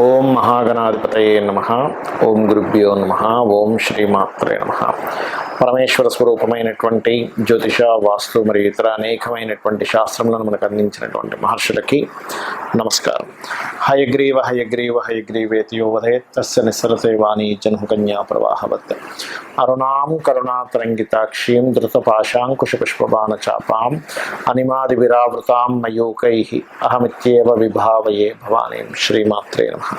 ఓం మహాగణాధిపతయే నమ ఓం గురుభ్యో నమ ఓం శ్రీమాత్రే నమ పరమేశ్వర స్వరూపమైనటువంటి జ్యోతిష వాస్తు మరియు ఇతర అనేకమైనటువంటి శాస్త్రములను మనకు అందించినటువంటి మహర్షులకి నమస్కారం. హయగ్రీవ హయగ్రీవ హయగ్రీవేతి యోవధే తస్య నిస్సరతే వాణి జన్మకన్యా ప్రవాహవత్. అరుణాం కరుణాతరంగితాక్షీం ధృతపాశాంకుశపుష్పబాణ చాపాం అనిమాది విరావృతాం మయూకై. అహమిత్యేవ విభావయే భవానీం శ్రీమాత్రే నమ.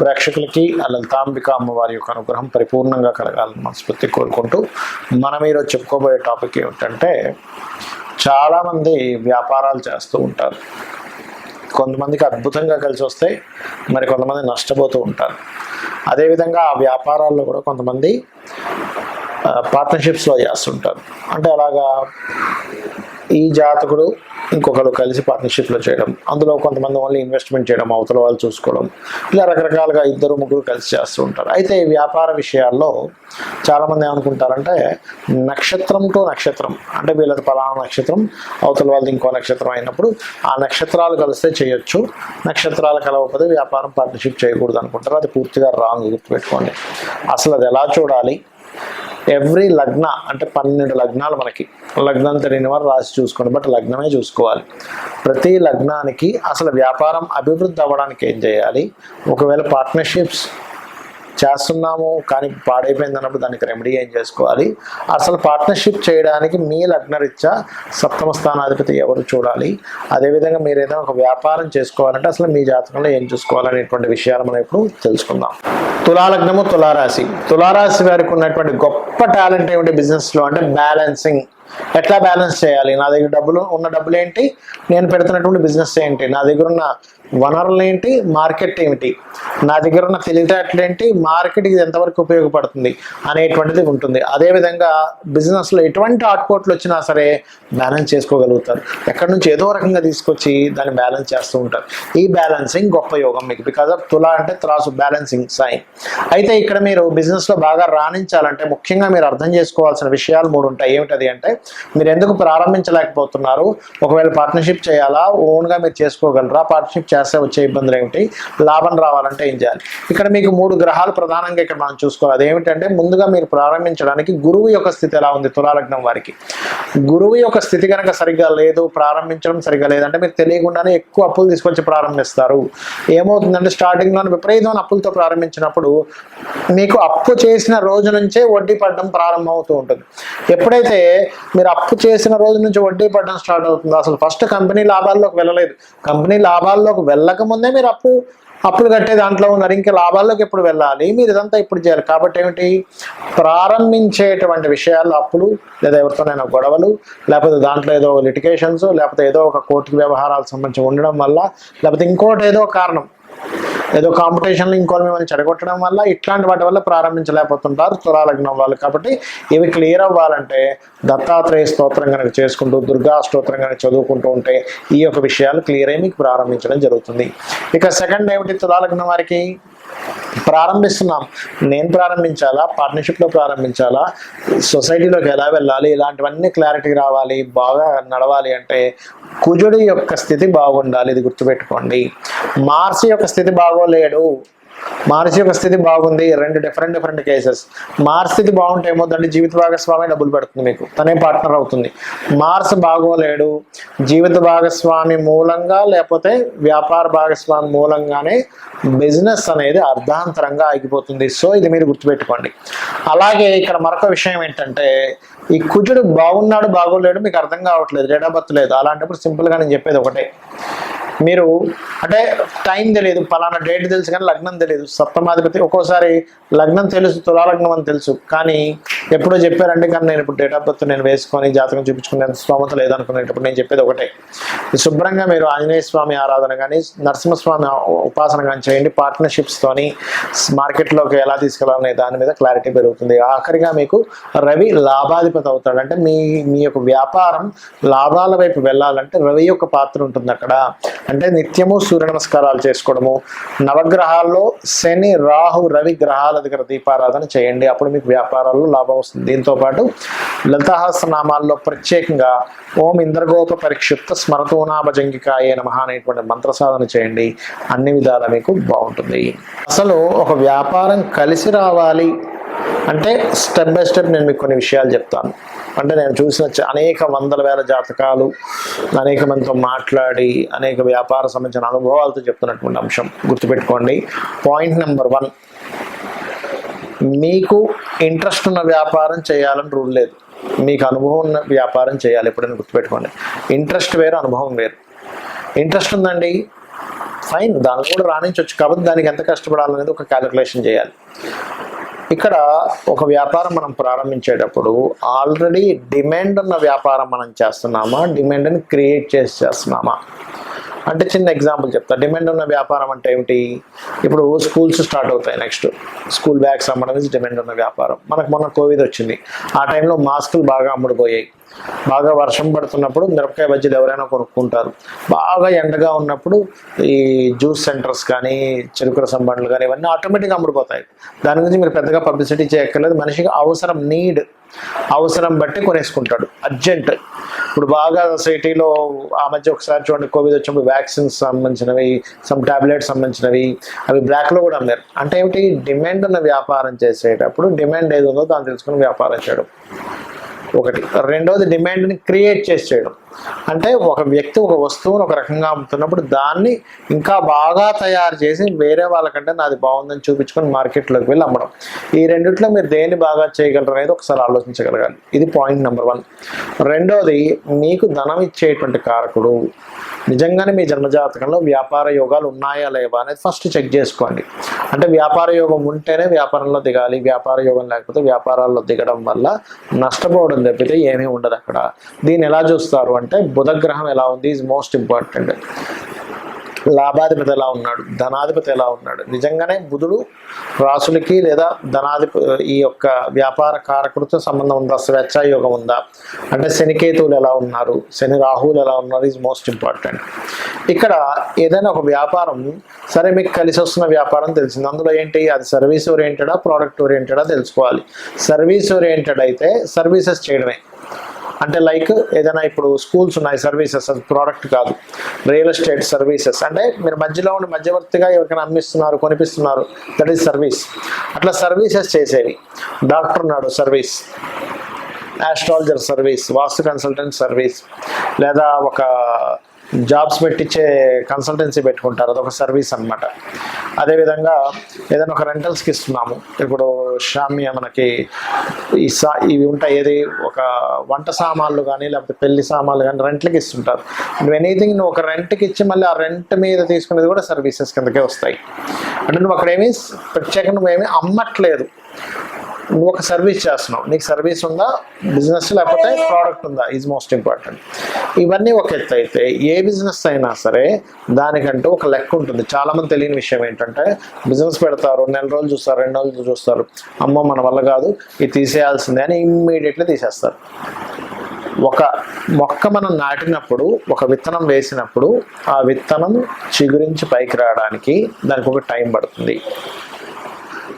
ప్రేక్షకులకి ఆ లలితాంబిక అమ్మవారి యొక్క అనుగ్రహం పరిపూర్ణంగా కలగాలని మనస్ఫూర్తి కోరుకుంటూ మనం ఈరోజు చెప్పుకోబోయే టాపిక్ ఏమిటంటే చాలామంది వ్యాపారాలు చేస్తూ ఉంటారు. కొంతమందికి అద్భుతంగా కలిసి వస్తే మరి కొంతమంది నష్టపోతూ ఉంటారు. అదేవిధంగా ఆ వ్యాపారాల్లో కూడా కొంతమంది పార్ట్నర్షిప్స్లో చేస్తుంటారు. అంటే అలాగా ఈ జాతకుడు ఇంకొకరు కలిసి పార్ట్నర్షిప్లో చేయడం అందులో కొంతమంది ఓన్లీ ఇన్వెస్ట్మెంట్ చేయడం అవతల వాళ్ళు చూసుకోవడం ఇలా రకరకాలుగా ఇద్దరు ముగ్గురు కలిసి చేస్తూ ఉంటారు. అయితే ఈ వ్యాపార విషయాల్లో చాలామంది ఏమనుకుంటారంటే నక్షత్రం టు నక్షత్రం అంటే వీళ్ళది పలానా నక్షత్రం అవతల వాళ్ళది ఇంకో నక్షత్రం అయినప్పుడు ఆ నక్షత్రాలు కలిస్తే చేయొచ్చు నక్షత్రాలు కలవకపోతే వ్యాపారం పార్ట్నర్షిప్ చేయకూడదు అనుకుంటారు. అది పూర్తిగా రాంగ్ గుర్తుపెట్టుకోండి. అసలు అది ఎలా చూడాలి? ఎవ్రీ లగ్న అంటే పన్నెండు లగ్నాలు మనకి. లగ్నం తెలియని వారు రాసి చూసుకోండి బట్ లగ్నమే చూసుకోవాలి. ప్రతి లగ్నానికి అసలు వ్యాపారం అభివృద్ధి అవ్వడానికి ఏం చేయాలి? ఒకవేళ పార్ట్నర్షిప్స్ చేస్తున్నాము కానీ పాడైపోయింది అన్నప్పుడు దానికి రెమెడీ ఏం చేసుకోవాలి? అసలు పార్ట్నర్షిప్ చేయడానికి మీ లగ్నరీత్యా సప్తమ స్థానాధిపతి ఎవరు చూడాలి? అదేవిధంగా మీరు ఏదైనా ఒక వ్యాపారం చేసుకోవాలంటే అసలు మీ జాతకంలో ఏం చూసుకోవాలనేటువంటి విషయాలు మనం ఇప్పుడు తెలుసుకుందాం. తులాలగ్నము తులారాశి. తులారాశి వారికి ఉన్నటువంటి గొప్ప టాలెంట్ ఏమిటి బిజినెస్లో అంటే బ్యాలెన్సింగ్ ఎట్లా బ్యాలెన్స్ చేయాలి? నా దగ్గర డబ్బులు ఉన్న డబ్బులు ఏంటి? నేను పెడుతున్నటువంటి బిజినెస్ ఏంటి? నా దగ్గర ఉన్న వనరులు ఏంటి? మార్కెట్ ఏమిటి? నా దగ్గర ఉన్న తెలివితేటలు ఏంటి? మార్కెట్కి ఇది ఎంతవరకు ఉపయోగపడుతుంది? అనేటువంటిది ఉంటుంది. అదేవిధంగా బిజినెస్లో ఎటువంటి అవుట్పుట్లు వచ్చినా సరే బ్యాలెన్స్ చేసుకోగలుగుతారు. ఎక్కడి నుంచి ఏదో రకంగా తీసుకొచ్చి దాన్ని బ్యాలెన్స్ చేస్తూ ఉంటారు. ఈ బ్యాలెన్సింగ్ గొప్ప యోగం మీకు. బికాజ్ ఆఫ్ తులా అంటే త్రాసు బ్యాలెన్సింగ్ సైన్ అయితే ఇక్కడ మీరు బిజినెస్లో బాగా రాణించాలంటే ముఖ్యంగా మీరు అర్థం చేసుకోవాల్సిన విషయాలు మూడు ఉంటాయి. ఏమిటది అంటే మీరు ఎందుకు ప్రారంభించలేకపోతున్నారు? ఒకవేళ పార్ట్నర్షిప్ చేయాలా? ఓన్గా మీరు చేసుకోగలరా? పార్ట్నర్షిప్ చేస్తే వచ్చే ఇబ్బందులు ఏమిటి? లాభం రావాలంటే ఏం చేయాలి? ఇక్కడ మీకు మూడు గ్రహాలు ప్రధానంగా ఇక్కడ మనం చూసుకోవాలి. అదేమిటంటే ముందుగా మీరు ప్రారంభించడానికి గురువు యొక్క స్థితి ఎలా ఉంది? తులాలగ్నం వారికి. గురువు యొక్క స్థితి కనుక సరిగ్గా లేదు ప్రారంభించడం సరిగ్గా లేదంటే మీరు తెలియకుండానే ఎక్కువ అప్పులు తీసుకొచ్చి ప్రారంభిస్తారు. ఏమవుతుందంటే స్టార్టింగ్లో విపరీతమైన అప్పులతో ప్రారంభించినప్పుడు మీకు అప్పు చేసిన రోజు నుంచే వడ్డీ పడడం ప్రారంభం అవుతూ ఉంటుంది. ఎప్పుడైతే మీరు అప్పు చేసిన రోజు నుంచి వడ్డీ పడడం స్టార్ట్ అవుతుంది. అసలు ఫస్ట్ కంపెనీ లాభాల్లోకి వెళ్ళలేదు. కంపెనీ లాభాల్లోకి వెళ్ళక ముందే మీరు అప్పు అప్పులు కట్టే దాంట్లో ఉన్నారు. ఇంకా లాభాల్లోకి ఎప్పుడు వెళ్ళాలి? మీరు ఇదంతా ఇప్పుడు చేయాలి. కాబట్టి ఏమిటి? ప్రారంభించేటువంటి విషయాల్లో అప్పులు లేదా ఎవరితోనైనా గొడవలు లేకపోతే దాంట్లో ఏదో లిటికేషన్స్ లేకపోతే ఏదో ఒక కోర్టు వ్యవహారాలకు సంబంధించి ఉండడం వల్ల లేకపోతే ఇంకోటి ఏదో కారణం ఏదో కాంపిటీషన్లు ఇంకోటి మిమ్మల్ని చెడగొట్టడం వల్ల ఇట్లాంటి వాటి వల్ల ప్రారంభించలేకపోతుంటారు తులాలగ్నం వాళ్ళు కాబట్టి ఇవి క్లియర్ అవ్వాలంటే దత్తాత్రేయ స్తోత్రం కనుక చేసుకుంటూ దుర్గా స్తోత్రం కనుక చదువుకుంటూ ఉంటే ఈ యొక్క విషయాలు క్లియర్ అయి మీకు ప్రారంభించడం జరుగుతుంది. ఇక సెకండ్ ఏమిటి తులాలగ్నం వారికి? ప్రారంభిస్తున్నాం. నేను ప్రారంభించాలా? పార్ట్నర్షిప్లో ప్రారంభించాలా? సొసైటీలోకి ఎలా వెళ్ళాలి? ఇలాంటివన్నీ క్లారిటీ రావాలి బాగా నడవాలి అంటే కుజుడి యొక్క స్థితి బాగుండాలి ఇది గుర్తుపెట్టుకోండి. మార్స్ యొక్క స్థితి బాగోలేడు. మార్స్ యొక్క స్థితి బాగుంది. రెండు డిఫరెంట్ డిఫరెంట్ కేసెస్ మార్స్ స్థితి బాగుంటే ఏమవుతుందంటే జీవిత భాగస్వామి డబ్బులు పెడుతుంది మీకు. తనే పార్ట్నర్ అవుతుంది. మార్స్ బాగోలేడు. జీవిత భాగస్వామి మూలంగా లేకపోతే వ్యాపార భాగస్వామి మూలంగానే బిజినెస్ అనేది అర్ధాంతరంగా ఆగిపోతుంది. సో ఇది మీరు గుర్తుపెట్టుకోండి. అలాగే ఇక్కడ మరొక విషయం ఏంటంటే ఈ కుజుడు బాగున్నాడు బాగోలేడు మీకు అర్థం కావట్లేదు డేట్ ఆఫ్ బర్త్ లేదు. అలాంటప్పుడు సింపుల్గా నేను చెప్పేది ఒకటే. మీరు అంటే టైం తెలియదు పలానా డేట్ తెలుసు కానీ లగ్నం తెలియదు సప్తమాధిపతి ఒక్కోసారి లగ్నం తెలుసు తులాలగ్నం అని తెలుసు. కానీ ఎప్పుడో చెప్పారంటే కానీ నేను ఇప్పుడు డేట్ ఆఫ్ బర్త్ నేను వేసుకొని జాతకం చూపించుకునే స్తోమత లేదనుకునేటప్పుడు నేను చెప్పేది ఒకటే. శుభ్రంగా మీరు ఆంజనేయ స్వామి ఆరాధన కానీ నరసింహస్వామి ఉపాసన కానీ చేయండి. పార్ట్నర్షిప్స్తోని మార్కెట్లోకి ఎలా తీసుకెళ్ళాలనే దాని మీద క్లారిటీ పెరుగుతుంది. ఆఖరిగా మీకు రవి లాభాధిపతి అవుతాడు. అంటే మీ మీ యొక్క వ్యాపారం లాభాల వైపు వెళ్ళాలంటే రవి యొక్క పాత్ర ఉంటుంది అక్కడ. అంటే నిత్యము సూర్య నమస్కారాలు చేసుకోవడము నవగ్రహాల్లో శని రాహు రవి గ్రహాల దగ్గర దీపారాధన చేయండి. అప్పుడు మీకు వ్యాపారాల్లో లాభం వస్తుంది. దీంతో పాటు లలితాహస్రనామాల్లో ప్రత్యేకంగా ఓం ఇంద్రగోప పరిక్షిప్త స్మరతోనాభజంగికాయ నమ అనేటువంటి మంత్ర సాధన చేయండి. అన్ని విధాల మీకు బాగుంటుంది. అసలు ఒక వ్యాపారం కలిసి రావాలి అంటే స్టెప్ బై స్టెప్ నేను మీకు కొన్ని విషయాలు చెప్తాను. అంటే నేను చూసిన అనేక వందల వేల జాతకాలు అనేక మందితో మాట్లాడి అనేక వ్యాపార సంబంధించిన అనుభవాలతో చెప్తున్నటువంటి అంశం గుర్తుపెట్టుకోండి. పాయింట్ నెంబర్ వన్ మీకు ఇంట్రెస్ట్ ఉన్న వ్యాపారం చేయాలని రూల్ లేదు. మీకు అనుభవం ఉన్న వ్యాపారం చేయాలి ఎప్పుడైనా గుర్తుపెట్టుకోండి. ఇంట్రెస్ట్ వేరు అనుభవం వేరు. ఇంట్రెస్ట్ ఉందండి ఫైన్ దాని కూడా రాణించవచ్చు కాబట్టి దానికి ఎంత కష్టపడాలనేది ఒక క్యాలిక్యులేషన్ చేయాలి. ఇక్కడ ఒక వ్యాపారం మనం ప్రారంభించేటప్పుడు ఆల్రెడీ డిమాండ్ ఉన్న వ్యాపారం మనం చేస్తున్నామా? డిమాండ్ని క్రియేట్ చేసి చేస్తున్నామా? అంటే చిన్న ఎగ్జాంపుల్ చెప్తా. డిమాండ్ ఉన్న వ్యాపారం అంటే ఏమిటి? ఇప్పుడు స్కూల్స్ స్టార్ట్ అవుతాయి నెక్స్ట్ స్కూల్ బ్యాగ్స్ అమ్మడం ఇస్ డిమాండ్ ఉన్న వ్యాపారం. మనకు మొన్న కోవిడ్ వచ్చింది. ఆ టైంలో మాస్కులు బాగా అమ్ముడుపోయాయి. బాగా వర్షం పడుతున్నప్పుడు మిరపకాయ బజ్జీలు ఎవరైనా కొనుక్కుంటారు. బాగా ఎండగా ఉన్నప్పుడు ఈ జ్యూస్ సెంటర్స్ కానీ చిలుకల సంబంధాలు కానీ ఇవన్నీ ఆటోమేటిక్గా అమ్ముడుపోతాయి. దాని గురించి మీరు పెద్దగా పబ్లిసిటీ చేయక్కర్లేదు. మనిషికి అవసరం నీడ్. అవసరం బట్టి కొనేసుకుంటాడు. అర్జెంట్. ఇప్పుడు బాగా సిటీలో ఆ మధ్య ఒకసారి చూడండి కోవిడ్ వచ్చినప్పుడు వ్యాక్సిన్స్ సంబంధించినవి సమ్ టాబ్లెట్స్ సంబంధించినవి అవి బ్లాక్లో కూడా అమ్మారు అంటే ఏమిటి? డిమాండ్ ఉన్న వ్యాపారం చేసేటప్పుడు డిమాండ్ ఏది ఉందో దాన్ని తెలుసుకుని వ్యాపారం చేయడం. ఒకటి. రెండవది డిమాండ్ని క్రియేట్ చేసి చేయడం అంటే ఒక వ్యక్తి ఒక వస్తువును ఒక రకంగా అమ్ముతున్నప్పుడు దాన్ని ఇంకా బాగా తయారు చేసి వేరే వాళ్ళకంటే నాది బాగుందని చూపించుకొని మార్కెట్లోకి వెళ్ళి అమ్మడం. ఈ రెండిట్లో మీరు దేన్ని బాగా చేయగలరు అనేది ఒకసారి ఆలోచించగలగాలి. ఇది పాయింట్ నెంబర్ వన్. రెండోది మీకు ధనం ఇచ్చేటువంటి కారకుడు నిజంగానే మీ జన్మజాతకంలో వ్యాపార యోగాలు ఉన్నాయా లేవా అనేది ఫస్ట్ చెక్ చేసుకోండి. అంటే వ్యాపార యోగం ఉంటేనే వ్యాపారంలో దిగాలి వ్యాపార యోగం లేకపోతే వ్యాపారాల్లో దిగడం వల్ల నష్టపోవడం తప్పితే ఏమీ ఉండదు అక్కడ. దీన్ని ఎలా చూస్తారు అంటే బుధగ్రహం ఎలా ఉంది ఈజ్ మోస్ట్ ఇంపార్టెంట్ లాభాధిపతి ఎలా ఉన్నాడు? ధనాధిపతి ఎలా ఉన్నాడు? నిజంగానే బుధుడు రాసులకి లేదా ధనాధిప ఈ యొక్క వ్యాపార కారకుడితో సంబంధం ఉందా? స్వేచ్ఛాయోగం ఉందా? అంటే శనికేతువులు ఎలా ఉన్నారు? శని రాహువులు ఎలా ఉన్నారు? ఈజ్ మోస్ట్ ఇంపార్టెంట్ ఇక్కడ ఏదైనా ఒక వ్యాపారం సరే మీకు కలిసి వస్తున్న వ్యాపారం తెలిసింది. అందులో ఏంటి? అది సర్వీస్ ఓరియంటెడా ప్రోడక్ట్ ఓరియంటెడా తెలుసుకోవాలి. సర్వీస్ ఓరియంటెడ్ అయితే సర్వీసెస్ చేయడమే. అంటే లైక్ ఏదైనా ఇప్పుడు స్కూల్స్ ఉన్నాయి సర్వీసెస్ అది ప్రోడక్ట్ కాదు. రియల్ ఎస్టేట్ సర్వీసెస్ అంటే మీరు మధ్యలో ఉండి మధ్యవర్తిగా ఎవరికైనా అమ్మిస్తున్నారు కొనిపిస్తున్నారు దట్ ఈస్ సర్వీస్ అట్లా సర్వీసెస్ చేసేవి. డాక్టర్ ఉన్నాడు service astrologer service vastu consultant service లేదా ఒక జాబ్స్ పెట్టించే కన్సల్టెన్సీ పెట్టుకుంటారు. అదొక సర్వీస్ అనమాట అదేవిధంగా ఏదైనా ఒక రెంటల్స్కి ఇస్తున్నాము. ఇప్పుడు షామియా మనకి ఈ సా ఇవి ఉంటాయి. ఏది? ఒక వంట సామాన్లు కానీ లేకపోతే పెళ్ళి సామాన్లు కానీ రెంట్లకి ఇస్తుంటారు. నువ్వు ఎనీథింగ్ నువ్వు ఒక రెంట్కి ఇచ్చి మళ్ళీ ఆ రెంట్ మీద తీసుకునేది కూడా సర్వీసెస్ కిందకే వస్తాయి. అంటే నువ్వు అక్కడ ఏమీ ప్రత్యేకంగా నువ్వేమీ అమ్మట్లేదు. నువ్వు ఒక సర్వీస్ చేస్తున్నావు. నీకు సర్వీస్ ఉందా? బిజినెస్ లేకపోతే ప్రోడక్ట్ ఉందా? ఈజ్ మోస్ట్ ఇంపార్టెంట్ ఇవన్నీ ఒక ఎత్తు అయితే ఏ బిజినెస్ అయినా సరే దానికంటూ ఒక లెక్క ఉంటుంది. చాలామంది తెలియని విషయం ఏంటంటే బిజినెస్ పెడతారు నెల రోజులు చూస్తారు రెండు రోజులు చూస్తారు. అమ్మ మన వల్ల కాదు ఇది తీసేయాల్సిందే అని ఇమ్మీడియట్లీ తీసేస్తారు. ఒక మొక్క మనం నాటినప్పుడు ఒక విత్తనం వేసినప్పుడు ఆ విత్తనం చిగురించి పైకి రావడానికి దానికి ఒక టైం పడుతుంది.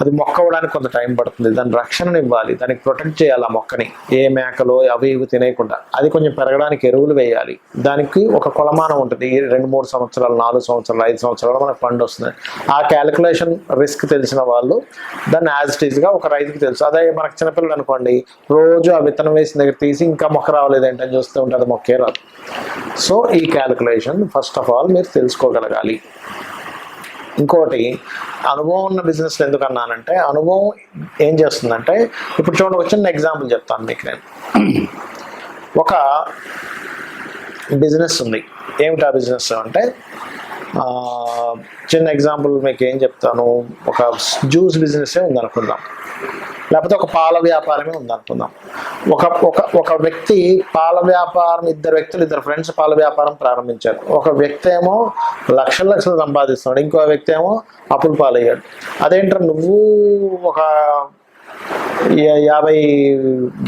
అది మొక్క అవడానికి కొంత టైం పడుతుంది. దాని రక్షణను ఇవ్వాలి. దానికి ప్రొటెక్ట్ చేయాలి ఆ మొక్కని. ఏ మేకలో అవి ఇవి తినేయకుండా. అది కొంచెం పెరగడానికి ఎరువులు వేయాలి. దానికి ఒక కొలమానం ఉంటుంది. రెండు మూడు సంవత్సరాలు నాలుగు సంవత్సరాలు ఐదు సంవత్సరాలు మనకు ఫండ్ వస్తుంది. ఆ క్యాలిక్యులేషన్ రిస్క్ తెలిసిన వాళ్ళు దాన్ని యాజ్ ఇట్ ఈస్గా ఒక రైతుకి తెలుసు. అదే మనకు చిన్నపిల్లలు అనుకోండి రోజు ఆ విత్తనం వేసిన దగ్గర తీసి ఇంకా మొక్క రావలేదు ఏంటని చూస్తూ ఉంటుంది మొక్కే రాదు. సో ఈ క్యాలిక్యులేషన్ ఫస్ట్ ఆఫ్ ఆల్ మీరు తెలుసుకోగలగాలి. ఇంకోటి అనుభవం ఉన్న బిజినెస్లో ఎందుకు అన్నానంటే అనుభవం ఏం చేస్తుందంటే ఇప్పుడు చూడండి ఒక చిన్న ఎగ్జాంపుల్ చెప్తాను మీకు నేను. ఒక బిజినెస్ ఉంది. ఏమిటి ఆ బిజినెస్ అంటే చిన్న ఎగ్జాంపుల్ మీకు ఏం చెప్తాను. ఒక జ్యూస్ బిజినెస్ ఉంది అనుకుందాం లేకపోతే ఒక పాల వ్యాపారమే ఉందనుకుందాం. ఒక ఒక ఒక వ్యక్తి పాల వ్యాపారం ఇద్దరు వ్యక్తులు ఇద్దరు ఫ్రెండ్స్ పాల వ్యాపారం ప్రారంభించారు. ఒక వ్యక్తి ఏమో లక్షల లక్షలు సంపాదిస్తున్నాడు. ఇంకో వ్యక్తి ఏమో అప్పులు పాలయ్యాడు. అదేంటారు నువ్వు ఒక యాభై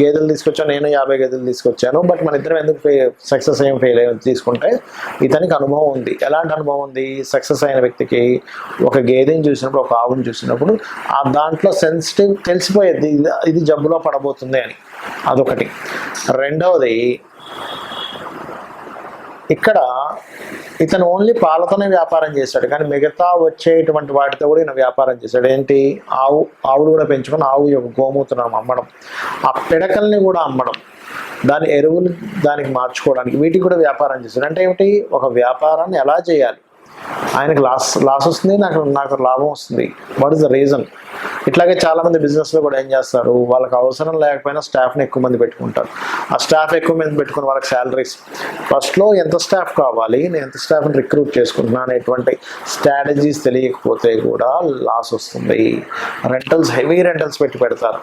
గేదెలు తీసుకొచ్చాను నేను యాభై గేదెలు తీసుకొచ్చాను. బట్ మన ఇద్దరం ఎందుకు సక్సెస్ అయ్యి ఫెయిల్ అయ్యి తీసుకుంటే ఇతనికి అనుభవం ఉంది. ఎలాంటి అనుభవం ఉంది? సక్సెస్ అయిన వ్యక్తికి ఒక గేదెని చూసినప్పుడు ఒక ఆవుని చూసినప్పుడు ఆ దాంట్లో సెన్సిటివ్ తెలిసిపోయేది. ఇది ఇది జబ్బులో పడబోతుంది అని. అదొకటి. రెండవది ఇక్కడ ఇతను ఓన్లీ పాలతోనే వ్యాపారం చేశాడు. కానీ మిగతా వచ్చేటువంటి వాటితో కూడా ఈయన వ్యాపారం చేశాడు. ఏంటి? ఆవు ఆవులు కూడా పెంచుకొని ఆవు యొక్క గోమూత్రం అమ్మడం. ఆ పిడకల్ని కూడా అమ్మడం. దాని ఎరువులు దానికి మార్చుకోవడానికి వీటికి కూడా వ్యాపారం చేశాడు. అంటే ఏమిటి? ఒక వ్యాపారాన్ని ఎలా చేయాలి? ఆయనకు లాస్ లాస్ వస్తుంది నాకు నాకు లాభం వస్తుంది. వాట్ ఇస్ ద రీజన్ ఇట్లాగే చాలా మంది business లో కూడా ఏం చేస్తారు? వాళ్ళకి అవసరం లేకపోయినా స్టాఫ్ని ఎక్కువ మంది పెట్టుకుంటారు. ఆ స్టాఫ్ ఎక్కువ మంది పెట్టుకుని వాళ్ళకి శాలరీస్ ఫస్ట్లో ఎంత స్టాఫ్ కావాలి? నేను ఎంత స్టాఫ్ని రిక్రూట్ చేసుకుంటున్నాను అనేటువంటి స్ట్రాటజీస్ తెలియకపోతే కూడా లాస్ వస్తుంది. రెంటల్స్ హెవీ రెంటల్స్ పెట్టి పెడతారు.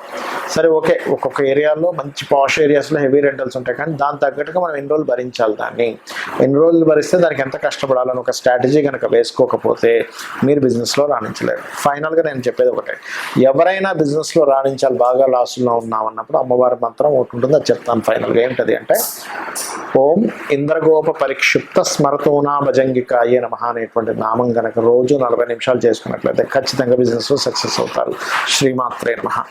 సరే ఓకే. ఒక్కొక్క ఏరియాలో మంచి పాష్ ఏరియాస్లో హెవీ రెంటల్స్ ఉంటాయి. కానీ దాని తగ్గట్టుగా మనం ఎన్ని రోజులు భరించాలి దాన్ని? ఎన్ని రోజులు భరిస్తే దానికి ఎంత కష్టపడాలని ఒక స్ట్రాటజీ కనుక వేసుకోకపోతే మీరు బిజినెస్లో రాణించలేరు. ఫైనల్గా నేను చెప్పేది ఒకటే. ఎవరైనా బిజినెస్లో రాణించాలి బాగా లాసుల్లో ఉన్నాం అన్నప్పుడు అమ్మవారి మంత్రం ఒకటి ఉంటుంది అది చెప్తాను ఫైనల్గా ఏంటది అంటే ఓం ఇంద్రగోప పరిక్షిప్త స్మరతోనా భజంగికాయ నమ అనేటువంటి నామం కనుక రోజు నలభై నిమిషాలు చేసుకున్నట్లయితే ఖచ్చితంగా బిజినెస్లో సక్సెస్ అవుతారు. శ్రీమాత్రే నమ.